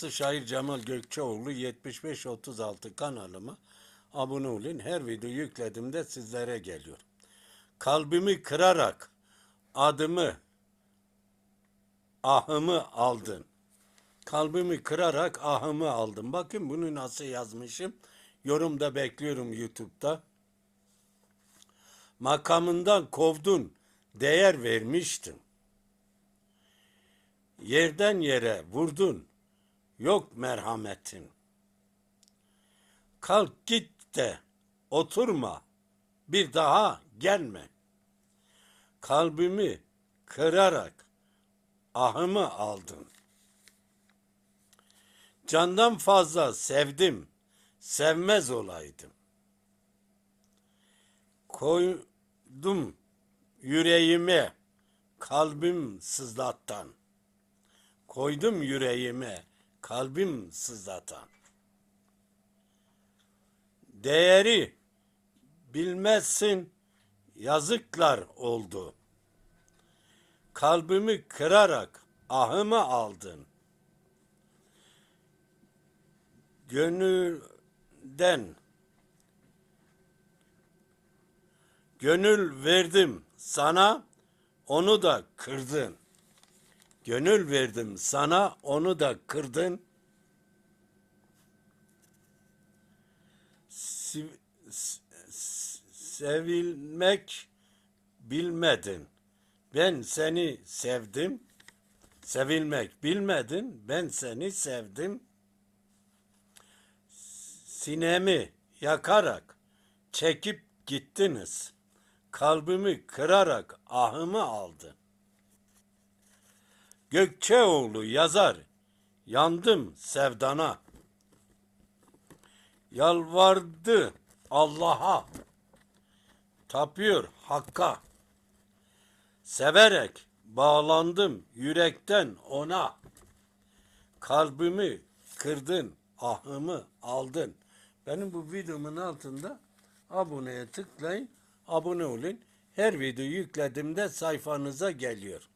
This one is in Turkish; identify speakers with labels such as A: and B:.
A: sanatçısı şair Cemal Gökçeoğlu 7536 kanalıma abone olun. Her video yüklediğimde sizlere geliyor. Kalbimi kırarak adımı ahımı aldın. Kalbimi kırarak ahımı aldım. Bakın bunu nasıl yazmışım. Yorumda bekliyorum YouTube'da. Makamından kovdun, değer vermiştin. Yerden yere vurdun, yok merhametin. Kalk git de oturma, bir daha gelme. Kalbimi kırarak ahımı aldın. Candan fazla sevdim, sevmez olaydım. Koydum yüreğime, kalbim sızlatan. Koydum yüreğime, kalbim sızlatan. Değeri bilmezsin, yazıklar oldu. Kalbimi kırarak ahımı aldın. Gönülden Gönül verdim sana, onu da kırdın. Gönül verdim sana, onu da kırdın. Sevilmek bilmedin. Ben seni sevdim. Sevilmek bilmedin. Ben seni sevdim. Sinemi yakarak çekip gittiniz. Kalbimi kırarak ahımı aldın. Gökçeoğlu yazar, yandım sevdana. Yalvardı Allah'a, tapıyor Hakk'a. Severek bağlandım yürekten ona. Kalbimi kırdın, ahımı aldın. Benim bu videomun altında aboneye tıklayın, abone olun. Her video yüklediğimde sayfanıza geliyor.